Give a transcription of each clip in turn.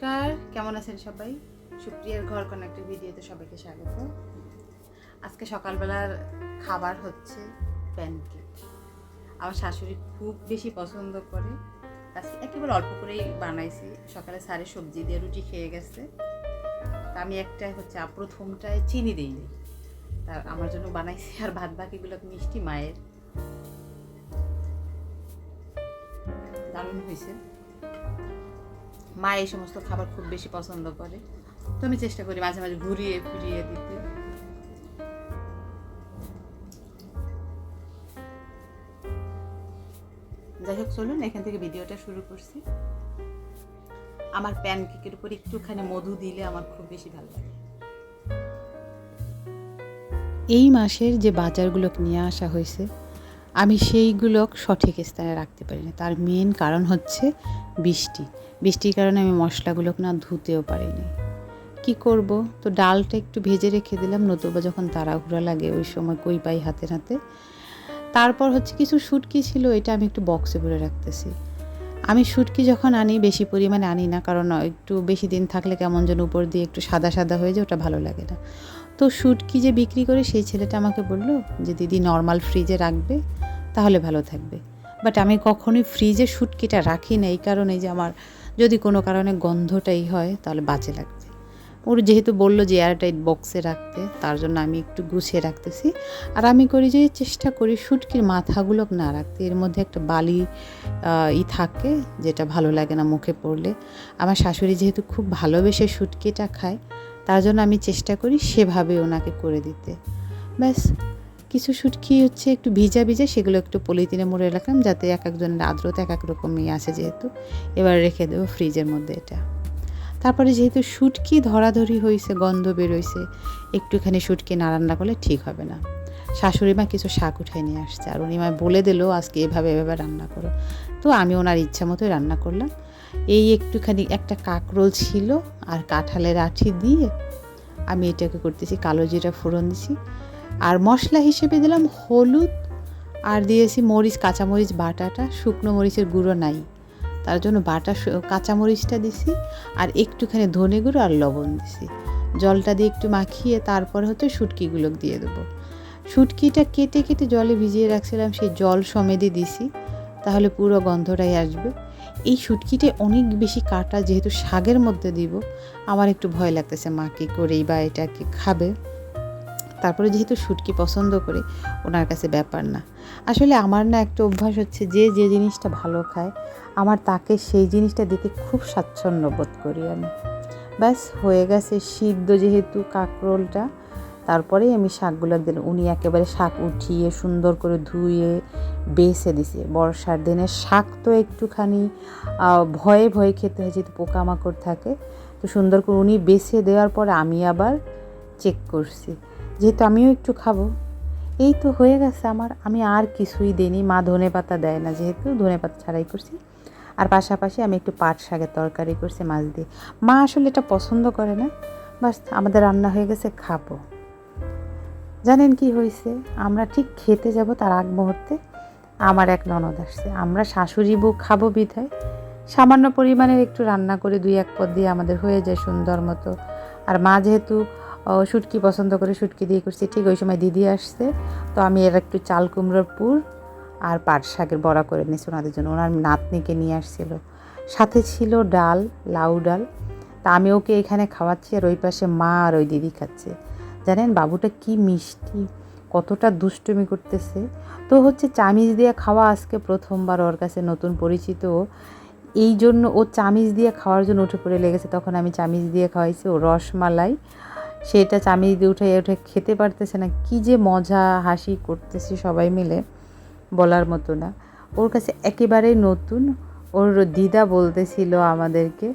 নমস্কার, কেমন আছেন সবাই? সুপ্রিয়ার ঘর কনেক্টের ভিডিওতে সবাইকে স্বাগত। আজকে সকালবেলার খাবার হচ্ছে প্যানকেক আমার শাশুড়ি খুব বেশি পছন্দ করে। একেবারে অল্প করেই বানাইছি। সকালে সারে সবজি দিয়ে রুটি খেয়ে গেছে। তা আমি একটা হচ্ছে প্রথমটায় চিনি দিইনি। তার আমার জন্য বানাইছি, আর ভাত বাকিগুলো মিষ্টি মায়ের। দারুণ হয়েছে। মা এই সমস্ত খাবার খুব বেশি পছন্দ করে। তো আমি চেষ্টা করি মাঝে মাঝে ঘুরিয়ে ফিরিয়ে দিতে। যাই হোক, চলুন, এখান থেকে ভিডিওটা শুরু করছি। আমার প্যানকেকের উপর একটুখানি মধু দিলে আমার খুব বেশি ভালো লাগে। এই মাসের যে বাজারগুলো নিয়ে আসা হয়েছে আমি সেইগুলো সঠিক স্থানে রাখতে পারি না তার মেন কারণ হচ্ছে বৃষ্টি। বৃষ্টির কারণে আমি মশলাগুলো না ধুতেও পারিনি। কি করব? তো ডালটা একটু ভেজে রেখে দিলাম। নতুবা যখন তাড়াহুড়া লাগে, ওই সময় কই পাই হাতে হাতে তারপর হচ্ছে কিছু শুটকি ছিল এটা আমি একটু বক্সে ভরে রাখতেছি। আমি শুটকি যখন আনি, বেশি পরিমাণে আনি না, কারণ একটু বেশি দিন থাকলে কেমন যেন উপর দিয়ে একটু সাদা সাদা হয়ে যায়, ওটা ভালো লাগে না। তো শুটকি যে বিক্রি করে, সেই ছেলেটা আমাকে বলল যে, দিদি নর্মাল ফ্রিজে রাখবে। তাহলে ভালো থাকবে। বাট আমি কখনোই ফ্রিজে শুটকিটা রাখি না, এই কারণে যে আমার যদি কোনো কারণে গন্ধটাই হয়, তাহলে বাজে লাগবে ওর যেহেতু বলল যে এয়ারটাইট বক্সে রাখতে তার জন্য আমি একটু গুছিয়ে রাখতেছি। আর আমি করি যে চেষ্টা করি শুটকির মাথাগুলো না রাখতে। এর মধ্যে একটা বালি ই থাকে, যেটা ভালো লাগে না মুখে পড়লে। আমার শাশুড়ি যেহেতু খুব ভালোবেসে শুটকিটা খায়, তার জন্য আমি চেষ্টা করি সেভাবে ওনাকে করে দিতে। ব্যাস কিছু শুটকি হচ্ছে একটু ভিজা ভিজা, সেগুলো একটু পলিথিনে মুড়ে রাখলাম যাতে এক একজনের আর্দ্রতা, এক এক রকমই আছে যেহেতু। এবার রেখে দেবো ফ্রিজের মধ্যে এটা। তারপরে যেহেতু শুটকি ধরাধরি হয়েছে গন্ধ বেরোইছে, একটুখানি শুটকি না রান্না করলে ঠিক হবে না। শাশুড়ি মা কিছু শাক উঠাই নিয়ে আসছে আর উনি মা বলে দিলো, আজকে এভাবে এভাবে রান্না করো। তো আমি ওনার ইচ্ছা মতোই রান্না করলাম। এই একটুখানি একটা কাকরোল ছিল আর কাঁঠালের আঠি দিয়ে আমি এটাকে করতেছি, কালো জিরা ফোড়ন দিছি। আর মশলা হিসেবে দিলাম হলুদ, আর দিয়েছি মরিচ, কাঁচামরিচ, বাটাটা, শুকনো মরিচের গুঁড়ো নাই। তার জন্য বাটা কাঁচামরিচটা দিছি, আর একটুখানি ধনে গুঁড়ো আর লবণ দিছি। জলটা দিয়ে একটু মাখিয়ে তারপরে হচ্ছে শুটকিগুলো দিয়ে দেবো। শুটকিটা কেটে কেটে জলে ভিজিয়ে রাখছিলাম, সেই জল সমেদে দিছি, তাহলে পুরো গন্ধটাই আসবে। এই শুটকিটা অনেক বেশি কাটা, যেহেতু শাকের মধ্যে দিব, আমার একটু ভয় লাগতেছে মা কী করেই বা এটাকে খাবে। তারপরে যেহেতু শুটকি পছন্দ করে, ওনার কাছে ব্যাপার না। আসলে আমার না একটা অভ্যাস হচ্ছে যে যে জিনিসটা ভালো খায়, আমার তাকে সেই জিনিসটা দেখে খুব স্বাচ্ছন্দ্য বোধ করি আমি। ব্যাস, হয়ে গেছে সিদ্ধ যেহেতু কাঁকরোলটা, তারপরেই আমি শাকগুলো দিলাম উনি একেবারে শাক উঠিয়ে সুন্দর করে ধুয়ে বেছে দিছে। বর্ষার দিনে শাক তো একটুখানি ভয়ে ভয়ে খেতে হয়, যেহেতু পোকামাকড় থাকে, তো সুন্দর করে উনি বেছে দেওয়ার পর আমি আবার চেক করছি। যেহেতু আমিও একটু খাব। এই তো হয়ে গেছে আমার। আমি আর কিছুই দিইনি। মা ধনে পাতা দেয় না যেহেতু, ধনে পাতা ছাড়াই করছি। আর পাশাপাশি আমি একটু পাট শাকের তরকারি করছি মাছ দিয়ে। মা আসলে এটা পছন্দ করে না। বাস, আমাদের রান্না হয়ে গেছে, খাব। জানেন কি হয়েছে? আমরা ঠিক খেতে যাব তার আগ মুহূর্তে। আমার এক ননদ আসছে। আমরা শাশুড়ি বউ খাব বিধায়। সামান্য পরিমাণের একটু রান্না করে দুই এক পদ দিয়ে আমাদের হয়ে যায় সুন্দর মতো। আর মা যেহেতু শুটকি পছন্দ করে শুটকি দিয়ে করছি। ঠিক ওই সময় দিদি আসছে। তো আমি এর একটু চাল কুমড়োর পুর আর পাট শাকের বড়া করে নিয়েছি ওনাদের জন্য। ওনার নাতনিকে নিয়ে আসছিল। সাথে ছিল ডাল, লাউ ডাল। তা আমি ওকে এখানে খাওয়াচ্ছি আর ওই পাশে মা আর ওই দিদি খাচ্ছে। জানেন বাবুটা কি মিষ্টি, কতটা দুষ্টুমি করতেছে। তো হচ্ছে চামিচ দিয়ে খাওয়া আজকে প্রথমবার ওর কাছে নতুন পরিচিত। এই জন্য ও চামিচ দিয়ে খাওয়ার জন্য উঠে পড়ে লেগেছে। তখন আমি চামিচ দিয়ে খাওয়াইছি ও রসমালাই সেটা চামিচ দিয়ে উঠে উঠে খেতে পারতেছে না। কি যে মজা, হাসি করতেছি সবাই মিলে, বলার মতো না। ওর কাছে একেবারেই নতুন। ওর দিদা বলতেছিল আমাদেরকে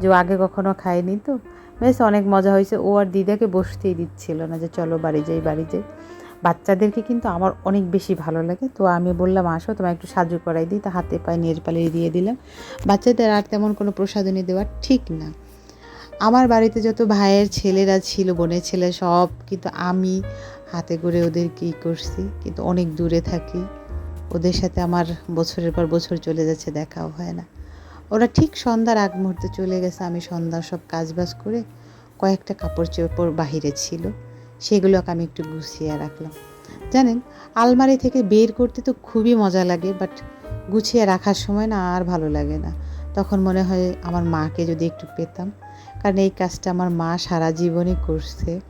যে আগে কখনো খায়নি তো। বেশ, অনেক মজা হয়েছে। ও আর দিদাকে বসতেই দিচ্ছিল না যে চলো বাড়ি যাই বাড়ি যাই। বাচ্চাদেরকে কিন্তু আমার অনেক বেশি ভালো লাগে। তো আমি বললাম, আসো তোমার একটু সাজু করাই দিই। তা হাতে পায়ে নেল পালিয়ে দিয়ে দিলাম। বাচ্চাদের আর তেমন কোনো প্রসাধনী দেওয়া ঠিক না। আমার বাড়িতে যত ভাইয়ের ছেলেরা ছিল, বোনের ছেলে সব, কিন্তু আমি হাতে করে ওদের কী করছি? কিন্তু অনেক দূরে থাকি। ওদের সাথে আমার বছরের পর বছর চলে যাচ্ছে, দেখাও হয় না। ওরা ঠিক সন্ধ্যার আগ মুহূর্তে চলে গেছে, আমি সন্ধ্যার সব কাজবাজ করে কয়েকটা কাপড় চোপড় বাহিরে ছিল, সেগুলোকে আমি একটু গুছিয়ে রাখলাম। জানেন, আলমারি থেকে বের করতে তো খুবই মজা লাগে, বাট গুছিয়ে রাখার সময় না আর ভালো লাগে না। তখন মনে হয় আমার মাকে যদি একটু পেতাম। কারণ এই কাজটা আমার মা সারা জীবনই করছে।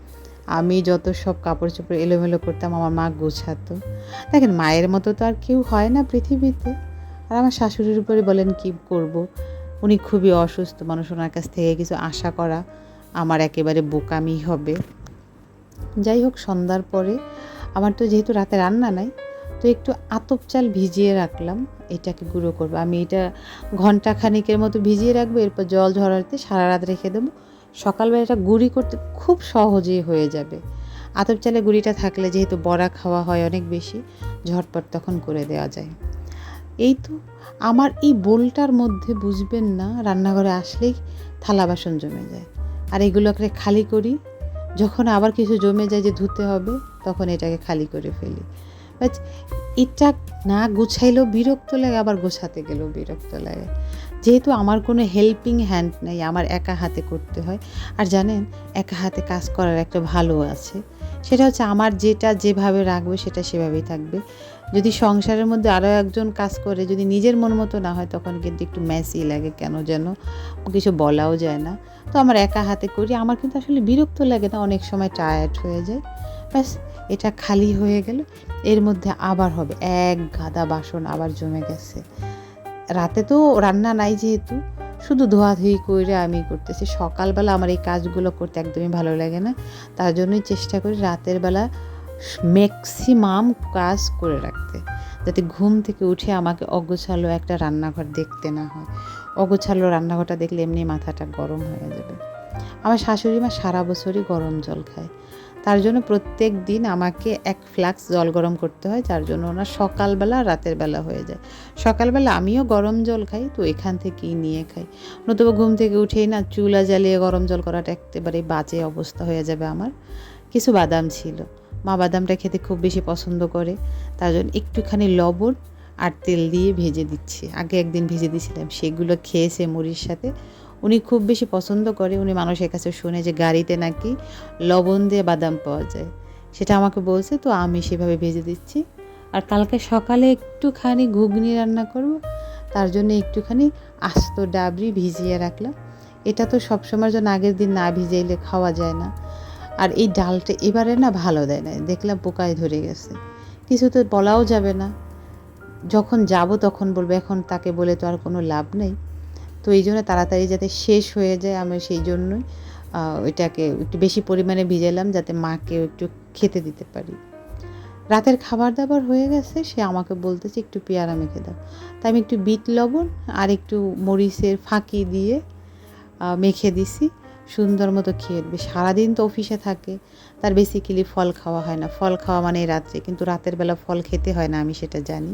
আমি যত সব কাপড় চোপড় এলোমেলো করতাম, আমার মা গোছাতো। দেখেন, মায়ের মতো তো আর কেউ হয় না পৃথিবীতে। আর আমার শাশুড়ির উপরে বলেন, কি করব? উনি খুবই অসুস্থ মানুষ, ওনার কাছ থেকে কিছু আশা করা আমার একেবারে বোকামি হবে। যাই হোক, সন্ধ্যার পরে আমার তো যেহেতু রাতে রান্না নাই তো একটু আতপ চাল ভিজিয়ে রাখলাম, এটাকে গুঁড়ো করব। আমি এটা ঘণ্টা খানিকের মতো ভিজিয়ে রাখব, এরপর জল ঝরাতে সারা রাত রেখে দেবো। সকালবেলা এটা গুঁড়ি করতে খুব সহজেই হয়ে যাবে। আতপ চালে গুঁড়িটা থাকলে যেহেতু বড়া খাওয়া হয় অনেক বেশি, ঝটপট তখন করে দেওয়া যায়। এই তো, আমার এই বোলটার মধ্যে বুঝবেন না, রান্নাঘরে আসলেই থালা বাসন জমে যায়। আর এগুলোকে খালি করি, যখন আবার কিছু জমে যায় যে ধুতে হবে, তখন এটাকে খালি করে ফেলি। বাট এটা না গুছাইলেও বিরক্ত লাগে, আবার গোছাতে গেলেও বিরক্ত লাগে। যেহেতু আমার কোনো হেল্পিং হ্যান্ড নেই, আমার একা হাতে করতে হয়। আর জানেন, একা হাতে কাজ করার একটা ভালো আছে। সেটা হচ্ছে আমার যেটা যেভাবে রাখবে, সেটা সেভাবেই থাকবে। যদি সংসারের মধ্যে আরও একজন কাজ করে, যদি নিজের মন মতো না হয়, তখন কিন্তু একটু ম্যাসি লাগে কেন যেন? কিছু বলাও যায় না। তো আমার একা হাতে করি, আমার কিন্তু আসলে বিরক্ত লাগে না, অনেক সময় টায়ার্ড হয়ে যায়। ব্যাস এটা খালি হয়ে গেল। এর মধ্যে আবার হবে, এক গাদা বাসন আবার জমে গেছে। রাতে তো রান্না নাই যেহেতু, শুধু ধোয়াধুয়ি করে আমি করতেছি। সকালবেলা আমার এই কাজগুলো করতে একদমই ভালো লাগে না। তার জন্যই চেষ্টা করি রাতের বেলা ম্যাক্সিমাম কাজ করে রাখতে, যাতে ঘুম থেকে উঠে আমাকে অগোছালো একটা রান্নাঘর দেখতে না হয়। অগোছালো রান্নাঘরটা দেখলে এমনি মাথাটা গরম হয়ে যাবে। আমার শাশুড়ি মা সারা বছরই গরম জল খায়। তার জন্য প্রত্যেক দিন আমাকে এক ফ্লাক্স জল গরম করতে হয়, যার জন্য ওনার সকালবেলা রাতের বেলা হয়ে যায়। সকালবেলা আমিও গরম জল খাই, তো এখান থেকেই নিয়ে খাই। নতুবা ঘুম থেকে উঠেই না চুলা জ্বালিয়ে গরম জল করাটা একেবারে বাজে অবস্থা হয়ে যাবে আমার। কিছু বাদাম ছিল। মা বাদামটা খেতে খুব বেশি পছন্দ করে। তার জন্য একটুখানি লবণ আর তেল দিয়ে ভেজে দিচ্ছি। আগে একদিন ভেজে দিয়েছিলাম। সেগুলো খেয়েছে মুড়ির সাথে উনি খুব বেশি পছন্দ করে, উনি মানুষের কাছে শুনে যে গাড়িতে নাকি লবণ দিয়ে বাদাম পাওয়া যায়। সেটা আমাকে বলছে, তো আমি সেভাবে ভেজে দিচ্ছি। আর কালকে সকালে একটুখানি ঘুগনি রান্না করব, তার জন্য একটুখানি আস্ত ডাবরি ভিজিয়ে রাখলাম। এটা তো সবসময়ের জন্য আগের দিন না ভিজাইলে খাওয়া যায় না। আর এই ডালটা এবারে না ভালো দেয় না দেখলাম পোকায় ধরে গেছে। কিছু তো বলাও যাবে না। যখন যাব তখন বলবে, এখন তাকে বলে তো আর কোনো লাভ নেই। তো এই জন্য তাড়াতাড়ি যাতে শেষ হয়ে যায়, আমি সেই জন্যই ওইটাকে একটু বেশি পরিমাণে ভিজালাম যাতে মাকে একটু খেতে দিতে পারি। রাতের খাবার দাবার হয়ে গেছে, সে আমাকে বলতেছে, একটু পেয়ারা মেখে দাও। তাই আমি একটু বিট লবণ আর একটু মরিচের ফাঁকি দিয়ে মেখে দিছি। সুন্দর মতো খেয়ে নেবে। সারাদিন তো অফিসে থাকে, তার বেসিক্যালি ফল খাওয়া হয় না। ফল খাওয়া মানে রাত্রে, কিন্তু রাতের বেলা ফল খেতে হয় না, আমি সেটা জানি।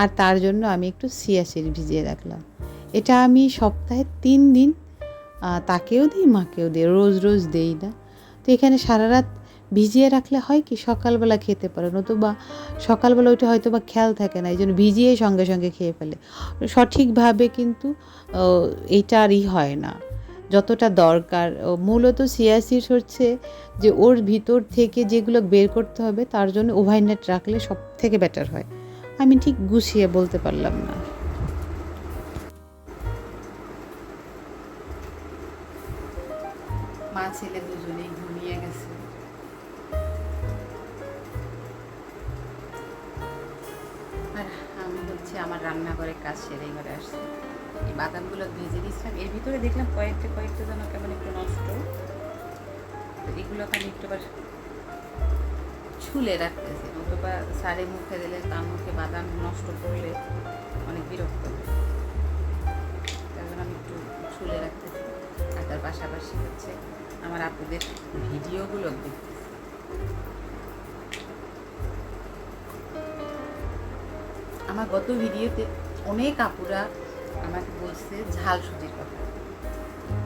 আর তার জন্য আমি একটু সিয়াসিড ভিজিয়ে রাখলাম। এটা আমি সপ্তাহে তিন দিন তাকেও দিই, মাকেও দিই, রোজ রোজ দেই না। তো এখানে সারা রাত ভিজিয়ে রাখলে হয় কি, সকালবেলা খেতে পারে নতুবা সকালবেলা ওইটা হয়তো বা খেয়াল থাকে না, এই জন্য ভিজিয়ে সঙ্গে সঙ্গে খেয়ে ফেলে। সঠিকভাবে কিন্তু এইটা আরই হয় না। যতটা দরকার মূলত সিয়াসিড হচ্ছে যে ওর ভিতর থেকে যেগুলো বের করতে হবে, তার জন্য ওভারনাইট রাখলে সব থেকে বেটার হয়। আমি ঠিক গুছিয়ে বলতে পারলাম না। ছেলে দুজনেই ঘুমিয়ে গেছে। আর আমি হচ্ছে আমার রান্নাঘরে কাজ সেরে ঘরে আসছি। এই বাদামগুলো ভেজে দিচ্ছিলাম এর ভিতরে দেখলাম কয়েকটা কয়েকটা যেন কেমন একটু নষ্ট। তো এগুলো আমি একটু আবার ছুলে রাখতেছি। নতুবা সারে মুখে দিলে তার মুখে বাদাম নষ্ট করলে অনেক বিরক্ত তার জন্য আমি একটু ছুলে রাখতেছি। আর তার পাশাপাশি হচ্ছে আমার আপুদের ভিডিওগুলো দেখতেছি আমার গত ভিডিওতে অনেক আপুরা আমাকে বলছে, ঝাল সুজির কথা।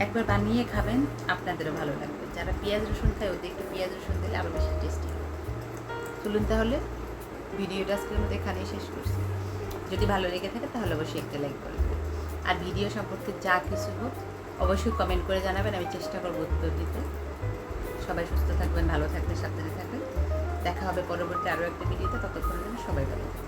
একবার বানিয়ে খাবেন, আপনাদেরও ভালো লাগবে। যারা পেঁয়াজ রসুন খায়, ওদের একটু পেঁয়াজ রসুন দিলে আরও বেশি টেস্টি চলুন তাহলে, ভিডিওটা আজকের মধ্যে এখানেই শেষ করছি। যদি ভালো লেগে থাকে, তাহলে অবশ্যই একটা লাইক করবেন। আর ভিডিও সম্পর্কে যা কিছু হোক অবশ্যই কমেন্ট করে জানাবেন, আমি চেষ্টা করব উত্তর দিতে। সবাই সুস্থ থাকবেন, ভালো থাকবেন, সাবধানে থাকবেন। দেখা হবে পরবর্তী আরও একটা ভিডিওতে ততক্ষণ সবাই ভালো থাকবেন।